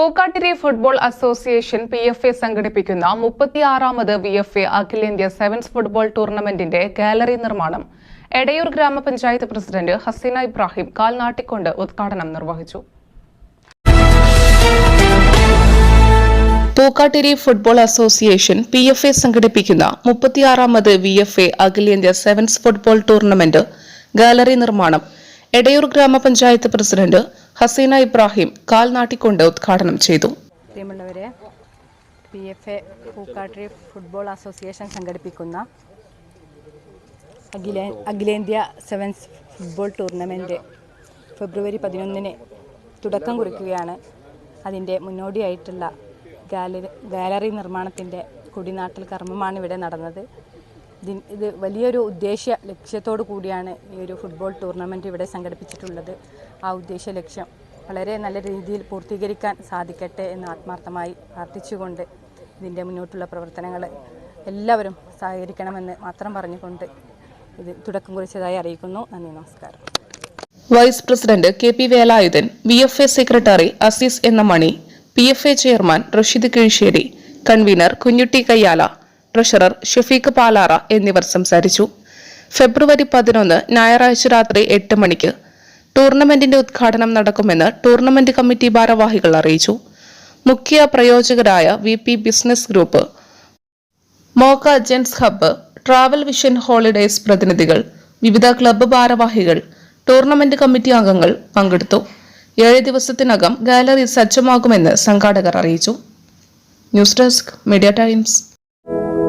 Pookkattiri football association P F A സംഘടിപ്പിക്കുന്ന മുപ്പത്തിയാറാമത് V F A അഖിലേന്ത്യാ സെവൻസ് ഫുട്ബോൾ ടൂർണമെന്റിന്റെ ഗാലറി നിർമ്മാണം. എടയൂർ ഗ്രാമപഞ്ചായത്ത് പ്രസിഡന്റ് ഹസീന ഇബ്രാഹിം കാൽനാട്ടിക്കൊണ്ട് ഉദ്ഘാടനം നിർവഹിച്ചു. Pookkattiri football association P F A സംഘടിപ്പിക്കുന്ന മുപ്പത്തിയാറാമത് വി എഫ് എ അഖിലേന്ത്യാ സെവൻസ് ഫുട്ബോൾ ടൂർണമെന്റ് ഗാലറി നിർമ്മാണം. എടയൂർ ഗ്രാമപഞ്ചായത്ത് പ്രസിഡന്റ് ഹസീന ഇബ്രാഹിം കാൽനാട്ടിക്കൊണ്ട് ഉദ്ഘാടനം ചെയ്തു. പ്രിയമുള്ളവരെ P F A football association സംഘടിപ്പിക്കുന്ന അഖിലേ അഖിലേന്ത്യാ സെവൻസ് ഫുട്ബോൾ ടൂർണമെന്റ് ഫെബ്രുവരി പതിനൊന്നിന് തുടക്കം കുറിക്കുകയാണ്. അതിന്റെ മുന്നോടിയായിട്ടുള്ള ഗാലറി ഗാലറി നിർമ്മാണത്തിന്റെ കുടിനാട്ടൽ കർമ്മമാണ് ഇവിടെ നടന്നത്. ഇത് വലിയൊരു ഉദ്ദേശ്യ ലക്ഷ്യത്തോടു കൂടിയാണ് ഈ ഒരു ഫുട്ബോൾ ടൂർണമെന്റ് ഇവിടെ സംഘടിപ്പിച്ചിട്ടുള്ളത്. ആ ഉദ്ദേശ ലക്ഷ്യം വളരെ നല്ല രീതിയിൽ പൂർത്തീകരിക്കാൻ സാധിക്കട്ടെ എന്ന് ആത്മാർത്ഥമായി പ്രാർത്ഥിച്ചുകൊണ്ട് ഇതിന്റെ മുന്നോട്ടുള്ള പ്രവർത്തനങ്ങൾ എല്ലാവരും സഹകരിക്കണമെന്ന് മാത്രം പറഞ്ഞുകൊണ്ട് ഇത് തുടക്കം കുറിച്ചതായി അറിയിക്കുന്നു. നന്ദി നമസ്കാരം. Vice president K P Velayudhan V F A secretary Azeez എന്ന Mani P F A chairman Rasheed Kizhissery convener Kunjutty Kayyala treasurer Shafeeq Palara എന്നിവർ സംസാരിച്ചു. ഫെബ്രുവരി പതിനൊന്ന് ഞായറാഴ്ച രാത്രി എട്ട് മണിക്ക് ടൂർണമെന്റിന്റെ ഉദ്ഘാടനം നടക്കുമെന്ന് ടൂർണമെന്റ് കമ്മിറ്റി ഭാരവാഹികൾ അറിയിച്ചു. മുഖ്യ പ്രയോജകരായ V P business group Mocca gents hub travel vision holidays പ്രതിനിധികൾ വിവിധ ക്ലബ്ബ് ഭാരവാഹികൾ ടൂർണമെന്റ് കമ്മിറ്റി അംഗങ്ങൾ പങ്കെടുത്തു. ഏഴ് ദിവസത്തിനകം ഗാലറി സജ്ജമാകുമെന്ന് സംഘാടകർ അറിയിച്ചു. News desk media times.